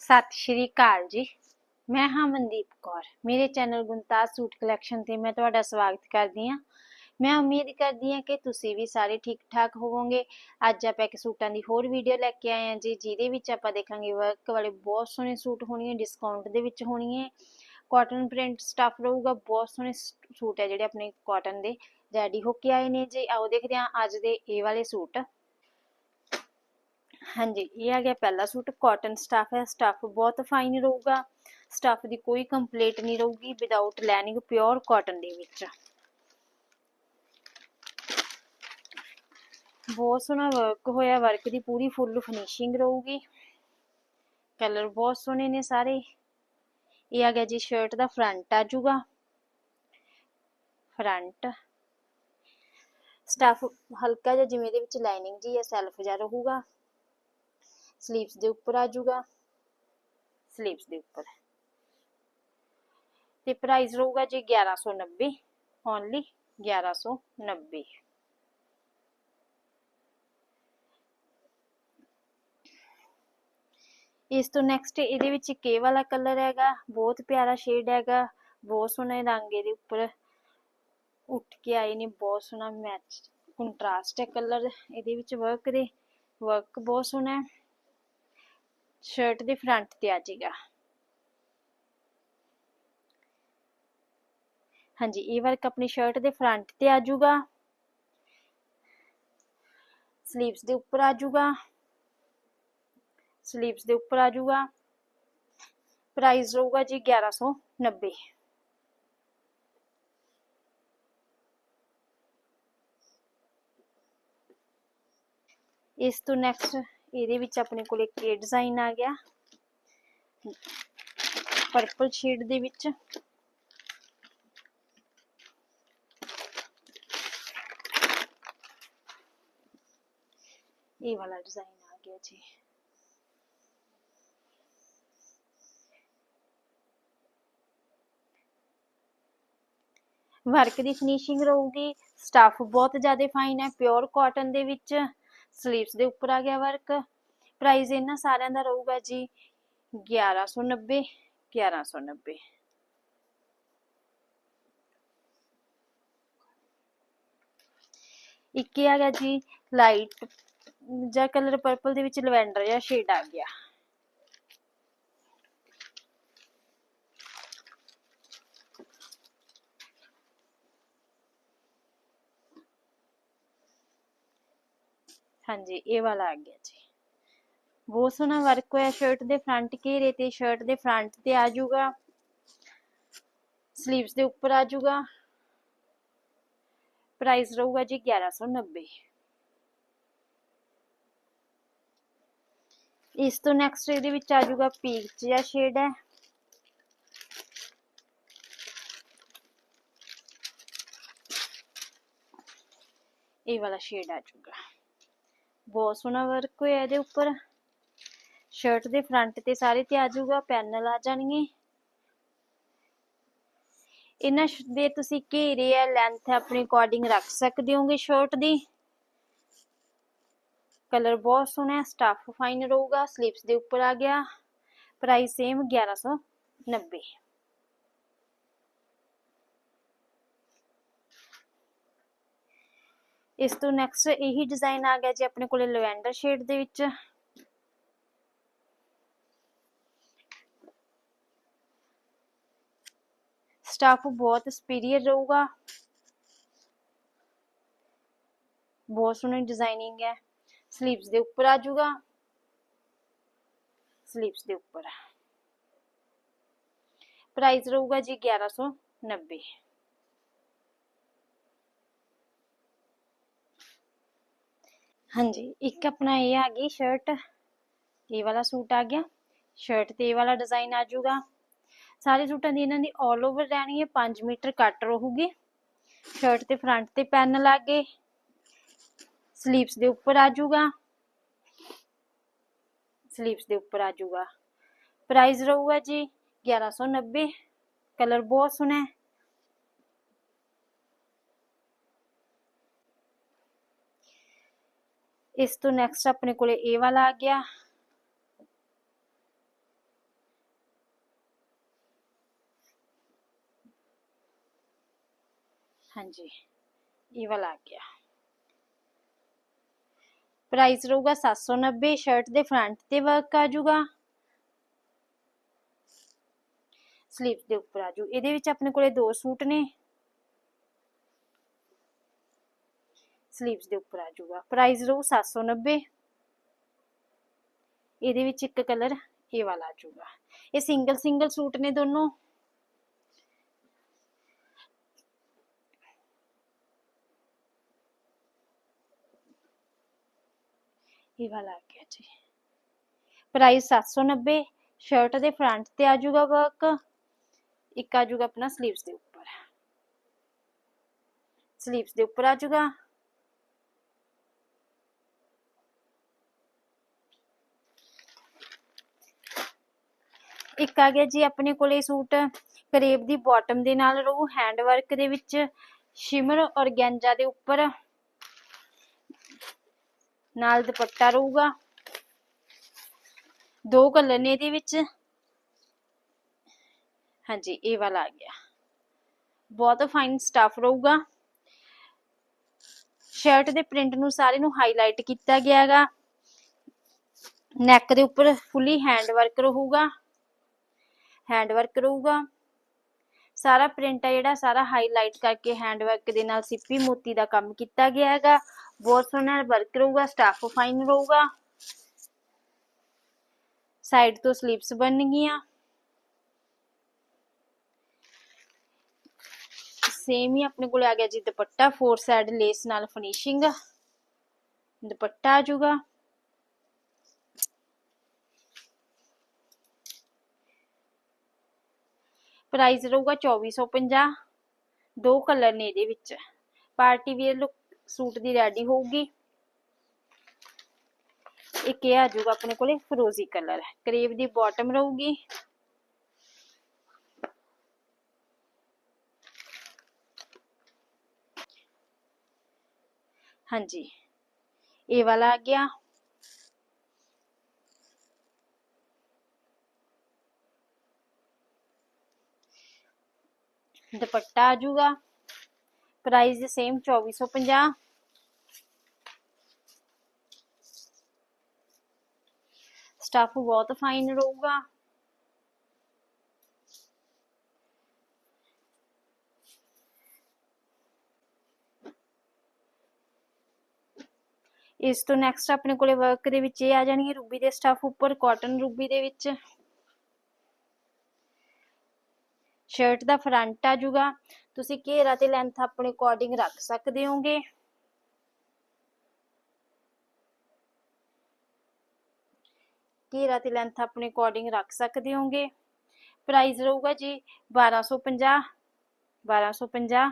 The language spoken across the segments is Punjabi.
ਸਤਿ ਸ਼੍ਰੀ ਅਕਾਲ ਜੀ। ਮੈਂ ਹਾਂ ਮਨਦੀਪ ਕੌਰ। ਮੇਰੇ ਚੈਨਲ ਗੁੰਤਾਜ ਸੂਟ ਕਲੈਕਸ਼ਨ ਤੇ ਮੈਂ ਤੁਹਾਡਾ ਸਵਾਗਤ ਕਰਦੀ ਹਾਂ। ਮੈਂ ਉਮੀਦ ਕਰਦੀ ਹਾਂ ਕਿ ਤੁਸੀਂ ਵੀ ਸਾਰੇ ਠੀਕ ਠਾਕ ਹੋਵੋਗੇ। ਅੱਜ ਆਪਾਂ ਇੱਕ ਸੂਟਾਂ ਦੀ ਹੋਰ ਵੀਡੀਓ ਲੈ ਕੇ ਆਏ ਹਾਂ ਜੀ, ਜਿਹਦੇ ਵਿੱਚ ਆਪਾਂ ਦੇਖਾਂਗੇ ਵਰਕ ਵਾਲੇ ਬਹੁਤ ਸੋਹਣੇ ਸੂਟ ਹੋਣਗੇ ਡਿਸਕਾਊਂਟ ਦੇ ਵਿੱਚ ਹੋਣਗੇ। ਕਾਟਨ ਪ੍ਰਿੰਟ ਸਟਫ ਰਹੂਗਾ, ਬਹੁਤ ਸੋਹਣੇ ਸੂਟ ਹੈ ਜਿਹੜੇ ਆਪਣੇ ਕਾਟਨ ਦੇ। ਰੈਡੀ ਹੋ ਕੇ ਆਏ ਨੇ ਜੀ। ਆਓ ਦੇਖਦੇ ਹਾਂ ਅੱਜ ਦੇ ਇਹ ਵਾਲੇ ਸੂਟ। ਹਾਂਜੀ, ਇਹ ਆ ਗਿਆ ਪਹਿਲਾ ਸੂਟ ਕਾਟਨ ਸਟਫ ਹੈ ਸਟਫ ਬਹੁਤ ਫਾਈਨ ਰਹੂਗਾ ਸਟਫ ਦੀ ਕੋਈ ਕੰਪਲੀਟ ਨਹੀਂ ਰਹੂਗੀ ਵਿਦਆਊਟ ਲੈਨਿੰਗ ਪਿਓਰ ਕਾਟਨ ਦੇ ਵਿੱਚ। ਬਹੁਤ ਸੋਹਣਾ ਵਰਕ ਹੋਇਆ ਵਰਕ ਦੀ ਪੂਰੀ ਫੁੱਲ ਫਿਨਿਸ਼ਿੰਗ ਰਹੂਗੀ। ਕਲਰ ਬਹੁਤ ਸੋਹਣੇ ਨੇ ਸਾਰੇ। ਇਹ ਆ ਗਿਆ ਜੀ ਸ਼ਰਟ ਦਾ ਫਰੰਟ ਆ ਜੂਗਾ ਫਰੰਟ ਸਟਫ ਹਲਕਾ ਜਿਹਾ ਜਿਵੇਂ ਦੇ ਵਿੱਚ ਲਾਈਨਿੰਗ ਜੀ ਹੈ ਸੈਲਫ ਜਿਹਾ ਰਹੂਗਾ। ਸਲੀਵਸ ਦੇ ਉੱਪਰ ਆ ਜਾਊਗਾ। ਸਲੀਵਸ ਦੇ ਉੱਪਰ। ਤੇ ਪ੍ਰਾਈਸ ਰਹੂਗਾ ਜੀ 1190 ਓਨਲੀ 1190 ਇਸ ਤੋਂ ਨੈਕਸਟ ਇਹਦੇ ਵਿੱਚ ਕੇ ਵਾਲਾ ਕਲਰ ਹੈਗਾ ਬਹੁਤ ਪਿਆਰਾ ਸ਼ੇਡ ਹੈਗਾ ਬਹੁਤ ਸੋਹਣਾ ਰੰਗ ਇਹਦੇ ਉੱਪਰ। ਉੱਠ ਕੇ ਆਏ ਨੇ ਬਹੁਤ ਸੋਹਣਾ ਮੈਚ ਕੰਟਰਾਸਟ ਹੈ ਕਲਰ ਇਹਦੇ ਵਿੱਚ ਵਰਕ ਦੇ ਵਰਕ ਬਹੁਤ ਸੋਹਣਾ ਹੈ। ਸ਼ਰਟ ਦੇ ਫਰੰਟ ਤੇ ਆ ਜਾਏਗਾ। ਹਾਂਜੀ, ਇਹ ਵਰਕ ਆਪਣੀ ਸ਼ਰਟ ਦੇ ਫਰੰਟ ਤੇ ਆ ਜਾਊਗਾ। ਸਲੀਵਸ ਦੇ ਉੱਪਰ ਆ ਜਾਊਗਾ। ਸਲੀਵਸ ਦੇ ਉੱਪਰ ਆ ਜਾਊਗਾ। ਪ੍ਰਾਈਸ ਰਹੂਗਾ ਜੀ 1190 ਇਸ ਤੋਂ ਨੈਕਸਟ ਇਹਦੇ ਵਿੱਚ ਆਪਣੇ ਕੋਲ ਇੱਕ ਇਹ ਡਿਜ਼ਾਈਨ ਆ ਗਿਆ। ਪਰਪਲ ਸ਼ੇਡ ਦੇ ਵਿੱਚ। ਇਹ ਵਾਲਾ ਡਿਜ਼ਾਈਨ ਆ ਗਿਆ ਜੀ। ਵਰਕ ਦੀ ਫਿਨਿਸ਼ਿੰਗ ਰਹੂਗੀ। ਸਟਾਫ ਬਹੁਤ ਜ਼ਿਆਦਾ ਫਾਈਨ ਹੈ ਪਿਓਰ ਕਾਟਨ ਦੇ ਵਿੱਚ। ਸਲੀਵਸ ਦੇ ਉੱਪਰ ਆ ਗਿਆ ਵਰਕ। ਪ੍ਰਾਈਸ ਇਹਨਾਂ ਸਾਰਿਆਂ ਦਾ ਰਹੂਗਾ ਜੀ 1190 1190 ਇੱਕ ਆ ਗਿਆ ਜੀ ਲਾਈਟ ਜਾਂ ਕਲਰ ਪਰਪਲ ਦੇ ਵਿੱਚ ਲਵੈਂਡਰ ਜਾਂ ਸ਼ੇਡ ਆ ਗਿਆ। ਹਾਂਜੀ, ਇਹ ਵਾਲਾ ਆ ਗਿਆ ਜੀ। ਬਹੁਤ ਸੋਹਣਾ ਵਰਕ ਹੋਇਆ ਸ਼ਰਟ ਦੇ ਫਰੰਟ ਘੇਰੇ ਤੇ ਸ਼ਰਟ ਦੇ ਫਰੰਟ ਤੇ ਆ ਜਾਊਗਾ। ਸਲੀਵਸ ਦੇ ਉੱਪਰ ਆ ਜਾਊਗਾ। ਪ੍ਰਾਈਸ ਰਹੂਗਾ ਜੀ 1190 ਇਸ ਤੋਂ ਨੈਕਸਟ ਇਹਦੇ ਵਿੱਚ ਆ ਜਾਊਗਾ ਪੀਚ ਜਿਹਾ ਸ਼ੇਡ ਹੈ। ਇਹ ਵਾਲਾ ਸ਼ੇਡ ਆ ਜਾਊਗਾ। ਬਹੁਤ ਸੋਹਣਾ ਵਰਕ ਹੋਇਆ ਇਹਦੇ ਉੱਪਰ। ਸ਼ਰਟ ਦੇ ਫਰੰਟ ਤੇ ਸਾਰੇ ਤੇ ਆ ਜਾਊਗਾ ਪੈਨਲ ਆ ਜਾਣਗੇ। ਇਹਨਾਂ ਦੇ ਤੁਸੀਂ ਘੇਰੇ ਆ ਲੈਂਥ ਆਪਣੇ ਅਕੋਰਡਿੰਗ ਰੱਖ ਸਕਦੇ ਹੋਗੇ ਸ਼ਰਟ ਦੀ। ਕਲਰ ਬਹੁਤ ਸੋਹਣਾ ਹੈ ਸਟਫ ਫਾਈਨ ਰਹੂਗਾ ਸਲੀਵਸ ਦੇ ਉੱਪਰ ਆ ਗਿਆ। ਪ੍ਰਾਈਸ ਸੇਮ 1190 ਇਸ ਤੋਂ ਨੈਕਸਟ ਇਹੀ ਡਿਜ਼ਾਈਨ ਆ ਗਿਆ ਜੀ ਆਪਣੇ ਕੋਲੇ ਲਵੈਂਡਰ ਸ਼ੇਡ ਦੇ ਵਿੱਚ। ਸਟਾਫ ਬਹੁਤ ਸੁਪੀਰੀਅਰ ਰਹੂਗਾ। ਬਹੁਤ ਸੋਹਣੀ ਡਿਜ਼ਾਈਨਿੰਗ ਹੈ। ਸਲੀਵਸ ਦੇ ਉੱਪਰ ਆ ਜਾਊਗਾ। ਸਲੀਵਸ ਦੇ ਉੱਪਰ। ਪ੍ਰਾਈਸ ਰਹੂਗਾ ਜੀ 1190 ਹਾਂਜੀ, ਇੱਕ ਆਪਣਾ ਇਹ ਆ ਗਈ ਸ਼ਰਟ ਇਹ ਵਾਲਾ ਸੂਟ ਆ ਗਿਆ। ਸ਼ਰਟ ਤੇ ਇਹ ਵਾਲਾ ਡਿਜ਼ਾਈਨ ਆ ਜਾਊਗਾ। ਸਾਰੇ ਸੂਟਾਂ ਦੀ ਇਹਨਾਂ ਦੀ 올 ਓਵਰ ਰਹਿਣੀ ਹੈ 5 ਮੀਟਰ ਕੱਟ ਰਹੂਗੀ। ਸ਼ਰਟ ਤੇ ਫਰੰਟ ਤੇ ਪੈਨਲ ਆ ਗਏ ਸਲੀਵਸ ਦੇ ਉੱਪਰ ਆ ਜਾਊਗਾ। ਸਲੀਵਸ ਦੇ ਉੱਪਰ ਆ ਜਾਊਗਾ। ਪ੍ਰਾਈਸ ਰਹੂਗਾ ਜੀ 1190 ਕਲਰ ਬਹੁਤ ਸੋਹਣਾ ਹੈ। ਇਸ ਤੋਂ ਨੈਕਸਟ ਆਪਣੇ ਕੋਲੇ ਇਹ ਵਾਲਾ ਆ ਗਿਆ। ਹਾਂਜੀ ਇਹ ਵਾਲਾ ਆ ਗਿਆ। ਪ੍ਰਾਈਸ ਰਹੂਗਾ 790 ਸ਼ਰਟ ਦੇ ਫਰੰਟ ਤੇ ਵਰਕ ਆ ਜਾਊਗਾ। ਸਲੀਵ ਦੇ ਉੱਪਰ ਆ ਜੂ ਇਹਦੇ ਵਿੱਚ ਆਪਣੇ ਕੋਲੇ ਦੋ ਸੂਟ ਨੇ। ਸਲੀਵਸ ਦੇ ਉੱਪਰ ਆ ਜਾਊਗਾ। ਪ੍ਰਾਈਸ ਰਹੂ 790 ਇਹਦੇ ਵਿੱਚ ਇੱਕ ਕਲਰ ਇਹ ਵਾਲਾ ਆ ਜਾਊਗਾ। ਇਹ ਸਿੰਗਲ ਸਿੰਗਲ ਸੂਟ ਨੇ ਦੋਨੋਂ। ਇਹ ਵਾਲਾ ਆ ਗਿਆ ਜੀ। ਪ੍ਰਾਈਸ 790 ਸ਼ਰਟ ਦੇ ਫਰੰਟ ਤੇ ਆ ਜਾਊਗਾ ਵਰਕ ਇੱਕ ਆ ਜਾਊਗਾ ਆਪਣਾ ਸਲੀਵਸ ਦੇ ਉੱਪਰ। ਸਲੀਵਸ ਦੇ ਉੱਪਰ ਆ ਜਾਊਗਾ। ਇੱਕ ਆ ਗਿਆ ਜੀ ਆਪਣੇ ਕੋਲੇ ਸੂਟ, ਕਰੇਬ ਦੀ ਬਾਟਮ ਦੇ ਨਾਲ ਰਹੂ ਹੈਂਡ ਵਰਕ ਦੇ ਵਿੱਚ ਸ਼ਿਮਰ ਔਰਗੈਂਜਾ ਦੇ ਉੱਪਰ ਨਾਲ ਦੁਪੱਟਾ ਰਹੂਗਾ ਦੋ ਕਲਰ ਨੇ ਇਹਦੇ ਵਿੱਚ। ਹਾਂਜੀ, ਇਹ ਵਾਲਾ ਆ ਗਿਆ। ਬਹੁਤ ਫਾਈਨ ਸਟਫ ਰਹੂਗਾ ਸ਼ਰਟ ਦੇ ਪ੍ਰਿੰਟ ਨੂੰ ਸਾਰੇ ਨੂੰ ਹਾਈਲਾਈਟ ਕੀਤਾ ਗਿਆ ਹੈਗਾ ਨੈਕ ਦੇ ਉੱਪਰ ਫੁੱਲੀ ਹੈਂਡ ਵਰਕ ਰਹੂਗਾ ਹੈਂਡ ਵਰਕ ਰਹੂਗਾ। ਸਾਰਾ ਪ੍ਰਿੰਟ ਹੈ ਜਿਹੜਾ, ਸਾਰਾ ਹਾਈਲਾਈਟ ਕਰਕੇ ਹੈਂਡ ਵਰਕ ਦੇ ਨਾਲ ਸਿੱਪੀ ਮੋਤੀ ਦਾ ਕੰਮ ਕੀਤਾ ਗਿਆ ਹੈਗਾ। ਬਹੁਤ ਸੋਹਣਾ ਵਰਕ ਰਹੂਗਾ ਸਟਾਫ ਫਾਈਨ ਰਹੂਗਾ। ਸਾਈਡ ਤੋਂ ਸਲੀਵਸ ਬਣਨਗੀਆਂ ਸੇਮ ਹੀ ਆਪਣੇ ਕੋਲ ਆ ਗਿਆ ਜੀ ਦੁਪੱਟਾ ਫੋਰ ਸਾਈਡ ਲੇਸ ਨਾਲ ਫਿਨਿਸ਼ਿੰਗ ਦੁਪੱਟਾ ਆ ਜਾਊਗਾ। ਪ੍ਰਾਈਸ ਰਹੂਗਾ 2450 ਦੋ ਕਲਰ ਨੇ ਇਹਦੇ ਵਿੱਚ। ਪਾਰਟੀ ਵੇਅਰ ਲੁੱਕ ਸੂਟ ਦੀ ਰੈਡੀ ਹੋਊਗੀ। ਇੱਕ ਇਹ ਆ ਜਾਊਗਾ ਆਪਣੇ ਕੋਲੇ ਫਰੋਜ਼ੀ ਕਲਰ ਕਰੇਵ ਦੀ ਬਾਟਮ ਰਹੂਗੀ। ਹਾਂਜੀ। ਇਹ ਵਾਲਾ ਆ ਗਿਆ। ਦੁਪੱਟਾ ਆ ਜਾਊਗਾ ਪ੍ਰਾਈਸ ਸੇਮ 2450 ਸਟਾਫ ਬਹੁਤ ਫਾਈਨ ਰਹੂਗਾ ਇਸ ਤੋਂ ਨੈਕਸਟ ਆਪਣੇ ਕੋਲੇ ਵਰਕ ਦੇ ਵਿੱਚ ਇਹ ਆ ਜਾਣਗੇ ਰੂਬੀ ਦੇ ਸਟਾਫ ਉੱਪਰ ਕਾਟਨ ਰੂਬੀ ਦੇ ਵਿੱਚ ਸ਼ਰਟ ਦਾ ਫਰੰਟ ਆ ਜਾਊਗਾ। ਤੁਸੀਂ ਘੇਰਾ ਤੇ ਲੈਂਥ ਆਪਣੇ ਅਕੋਰਡਿੰਗ ਰੱਖ ਸਕਦੇ ਹੋਗੇ। ਘੇਰਾ ਤੇ ਲੈਂਥ ਆਪਣੇ ਅਕੋਰਡਿੰਗ ਰੱਖ ਸਕਦੇ ਹੋਗੇ। ਪ੍ਰਾਈਸ ਰਹੂਗਾ ਜੀ 1250 1250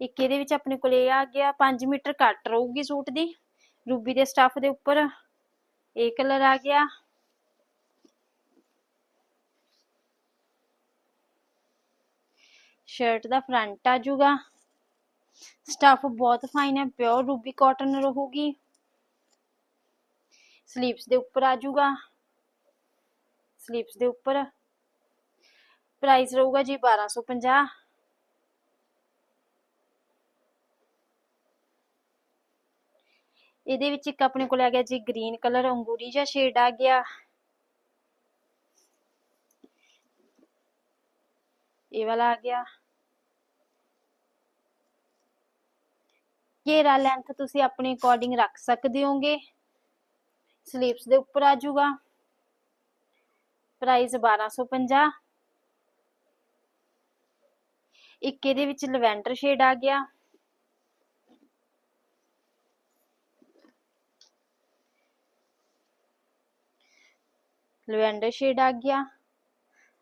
ਇੱਕ ਇਹਦੇ ਵਿੱਚ ਆਪਣੇ ਕੋਲ ਇਹ ਆ ਗਿਆ 5 ਮੀਟਰ ਕੱਟ ਰਹੂਗੀ ਸੂਟ ਦੀ। ਰੂਬੀ ਦੇ ਸਟਾਫ ਦੇ ਉੱਪਰ। ਇਹ ਕਲਰ ਆ ਗਿਆ ਸ਼ਰਟ ਦਾ ਫਰੰਟ ਆ ਜਾਊਗਾ ਸਟਫ ਬਹੁਤ ਫਾਈਨ ਹੈ ਪਿਓਰ ਰੂਬੀ ਕਾਟਨ ਰਹੂਗੀ ਸਲੀਵਸ ਦੇ ਉੱਪਰ ਆ ਜਾਊਗਾ ਸਲੀਵਸ ਦੇ ਉੱਪਰ ਪ੍ਰਾਈਸ ਰਹੂਗਾ ਜੀ 1250 ਇਹਦੇ ਵਿੱਚ ਇੱਕ ਆਪਣੇ ਕੋਲ ਆ ਗਿਆ ਜੀ ਗ੍ਰੀਨ ਕਲਰ ਅੰਗੂਰੀ ਜਿਹਾ ਸ਼ੇਡ ਆ ਗਿਆ। ਇਹ ਵਾਲਾ ਆ ਗਿਆ। ਘੇਰਾ ਲੈਂਥ ਤੁਸੀਂ ਆਪਣੇ ਅਕੋਰਡਿੰਗ ਰੱਖ ਸਕਦੇ ਹੋਗੇ। ਸਲੀਵਸ ਦੇ ਉੱਪਰ ਆ ਜਾਊਗਾ। ਪ੍ਰਾਈਸ 1250 ਇੱਕ ਇਹਦੇ ਵਿੱਚ ਲਵੈਂਡਰ ਸ਼ੇਡ ਆ ਗਿਆ। ਲਵੈਂਡਰ ਸ਼ੇਡ ਆ ਗਿਆ।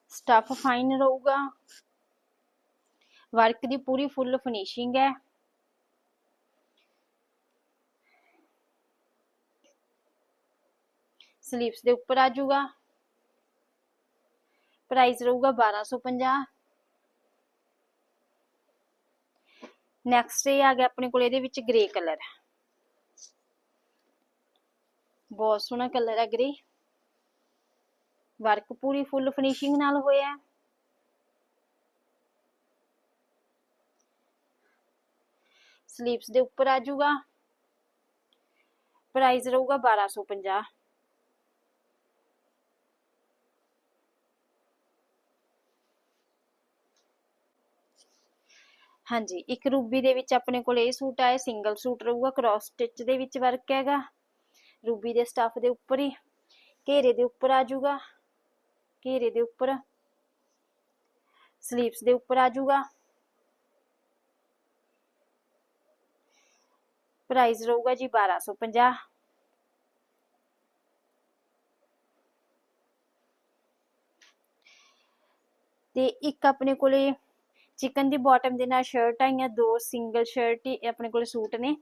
ਸਟਫ ਫਾਈਨ ਰਹੂਗਾ। ਵਰਕ ਦੀ ਪੂਰੀ ਫੁੱਲ ਫਿਨਿਸ਼ਿੰਗ ਹੈ। ਸਲੀਵਸ ਦੇ ਉੱਪਰ ਆ ਜਾਊਗਾ। ਪ੍ਰਾਈਸ ਰਹੂਗਾ 1250 ਨੈਕਸਟ ਇਹ ਆ ਗਿਆ ਆਪਣੇ ਕੋਲ ਇਹਦੇ ਵਿੱਚ ਗ੍ਰੇ ਕਲਰ। ਬਹੁਤ ਸੋਹਣਾ ਕਲਰ ਹੈ ਗ੍ਰੇ। ਵਰਕ ਪੂਰੀ ਫੁੱਲ ਫਿਨਿਸ਼ਿੰਗ ਨਾਲ ਹੋਇਆ। ਹੈ। ਸਲੀਵਸ ਦੇ ਉੱਪਰ ਆ ਜਾਊਗਾ। ਪ੍ਰਾਈਸ ਰਹੂਗਾ 1250 ਹਾਂਜੀ, ਇੱਕ ਰੂਬੀ ਦੇ ਵਿੱਚ ਆਪਣੇ ਕੋਲ ਇਹ ਸੂਟ ਆਏ ਸਿੰਗਲ ਸੂਟ ਰਹੂਗਾ ਕ੍ਰਾਸ ਸਟਿਚ ਦੇ ਵਿੱਚ ਵਰਕ ਹੈਗਾ। ਰੂਬੀ ਦੇ ਸਟਫ ਦੇ ਉੱਪਰ ਹੀ, ਘੇਰੇ ਦੇ ਉੱਪਰ ਆ ਜਾਊਗਾ। ਘੇਰੇ ਦੇ ਉੱਪਰ ਸਲੀਵਸ ਦੇ ਉੱਪਰ ਆ ਜਾਊਗਾ। ਪ੍ਰਾਈਸ ਰਹੂਗਾ ਜੀ 1250 ਤੇ ਇੱਕ ਆਪਣੇ ਕੋਲੇ ਚਿਕਨ ਦੀ ਬਾਟਮ ਦੇ ਨਾਲ ਸ਼ਰਟ ਆਈਆਂ, ਦੋ ਸਿੰਗਲ ਸ਼ਰਟ ਹੀ ਆਪਣੇ ਕੋਲੇ ਸੂਟ ਨੇ,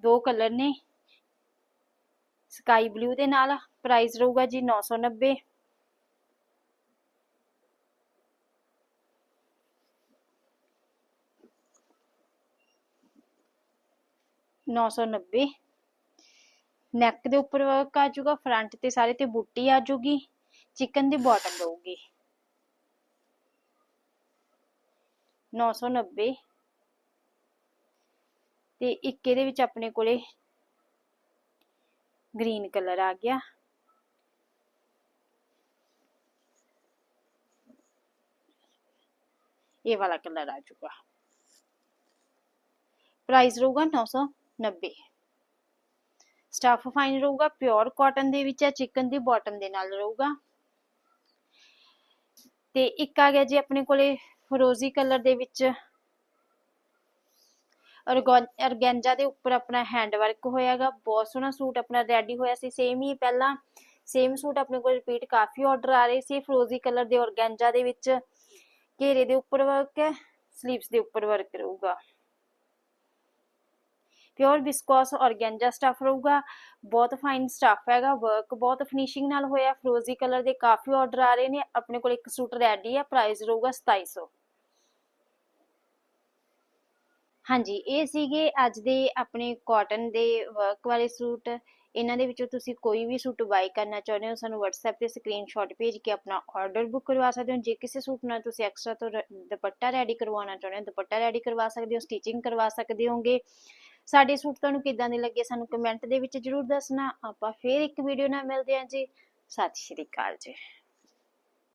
ਦੋ ਕਲਰ ਨੇ। ਸਕਾਈ ਬਲੂ ਦੇ ਨਾਲ ਪ੍ਰਾਈਸ ਰਹੂਗਾ ਜੀ 990 990 ਨੈਕ ਦੇ ਉੱਪਰ ਵਰਕ ਆ ਜਾਊਗਾ ਫਰੰਟ ਤੇ ਸਾਰੇ ਤੇ ਬੂਟੀ ਆ ਜਾਊਗੀ ਚਿਕਨ ਦੀ ਬਾਟਮ ਰਹੂਗੀ। 990 ਤੇ ਇੱਕ ਇਹਦੇ ਵਿੱਚ ਆਪਣੇ ਕੋਲੇ ਗ੍ਰੀਨ ਕਲਰ ਆ ਗਿਆ। ਇਹ ਵਾਲਾ ਕਲਰ ਆ ਜਾਊਗਾ। ਪ੍ਰਾਈਸ ਰਹੂਗਾ 990 ਸਟਫ ਫਾਈਨ ਰਹੂਗਾ ਪਿਓਰ ਕਾਟਨ ਦੇ ਵਿੱਚ ਹੈ ਚਿਕਨ ਦੀ ਬਾਟਮ ਦੇ ਨਾਲ ਰਹੂਗਾ। ਤੇ ਇੱਕ ਆ ਗਿਆ ਜੀ ਆਪਣੇ ਕੋਲੇ ਫਰੋਜ਼ੀ ਕਲਰ ਦੇ ਵਿੱਚ। ਅਰਗੈਂਜਾ ਦੇ ਉੱਪਰ ਆਪਣਾ ਹੈਂਡ ਵਰਕ ਹੋਇਆਗਾ। ਬਹੁਤ ਸੋਹਣਾ ਸੂਟ ਆਪਣਾ ਰੈਡੀ ਹੋਇਆ ਸੀ। ਸੇਮ ਹੀ ਪਹਿਲਾਂ ਸੇਮ ਸੂਟ ਆਪਣੇ ਕੋਲ ਰਿਪੀਟ ਕਾਫੀ ਆਰਡਰ ਆ ਰਹੇ ਸੀ। ਫਰੋਜ਼ੀ ਕਲਰ ਦੇ ਔਰਗੈਂਜਾ ਦੇ ਵਿੱਚ ਘੇਰੇ ਦੇ ਉੱਪਰ ਵਰਕ ਹੈ ਸਲੀਵਸ ਦੇ ਉੱਪਰ ਵਰਕ ਰਹੂਗਾ। ਪਿਓਰ ਵਿਸਕੋਸ ਔਰਗੈਂਜਾ ਸਟਫ ਰਹੂਗਾ, ਬਹੁਤ ਫਾਈਨ ਸਟਫ ਹੈਗਾ ਵਰਕ ਬਹੁਤ ਫਿਨਿਸ਼ਿੰਗ ਨਾਲ ਹੋਇਆ ਫਰੋਜ਼ੀ ਕਲਰ ਦੇ ਕਾਫੀ ਆਰਡਰ ਆ ਰਹੇ ਨੇ, ਆਪਣੇ ਕੋਲ ਇੱਕ ਸੂਟ ਰੈਡੀ ਹੈ ਪ੍ਰਾਈਸ ਰਹੂਗਾ 2700 ਹਾਂਜੀ, ਇਹ ਸੀਗੇ ਅੱਜ ਦੇ ਆਪਣੇ ਕਾਟਨ ਦੇ ਵਰਕ ਵਾਲੇ ਸੂਟ ਇਹਨਾਂ ਦੇ ਵਿੱਚੋਂ ਤੁਸੀਂ ਕੋਈ ਵੀ ਸੂਟ ਬਾਈ ਕਰਨਾ ਚਾਹੁੰਦੇ ਹੋ, ਸਾਨੂੰ WhatsApp ਤੇ ਸਕਰੀਨਸ਼ਾਟ ਭੇਜ ਕੇ ਆਪਣਾ ਆਰਡਰ ਬੁੱਕ ਕਰਵਾ ਸਕਦੇ ਹੋ, ਜੇ ਕਿਸੇ ਸੂਟ ਨਾਲ ਤੁਸੀਂ ਐਕਸਟਰਾ ਤੋਂ ਦੁਪੱਟਾ ਰੈਡੀ ਕਰਵਾਉਣਾ ਚਾਹੁੰਦੇ ਹੋ, ਦੁਪੱਟਾ ਰੈਡੀ ਕਰਵਾ ਸਕਦੇ ਹੋ ਸਟਿਚਿੰਗ ਕਰਵਾ ਸਕਦੇ ਹੋਗੇ ਸਾਡੇ ਸੂਟ ਤੁਹਾਨੂੰ ਕਿੱਦਾਂ ਦੇ ਲੱਗੇ ਸਾਨੂੰ ਕਮੈਂਟ ਦੇ ਵਿੱਚ ਜਰੂਰ ਦੱਸਣਾ। ਆਪਾਂ ਫੇਰ ਇੱਕ ਵੀਡੀਓ ਨਾਲ ਮਿਲਦੇ ਹਾਂ ਜੀ। ਸਤਿ ਸ਼੍ਰੀ ਅਕਾਲ ਜੀ।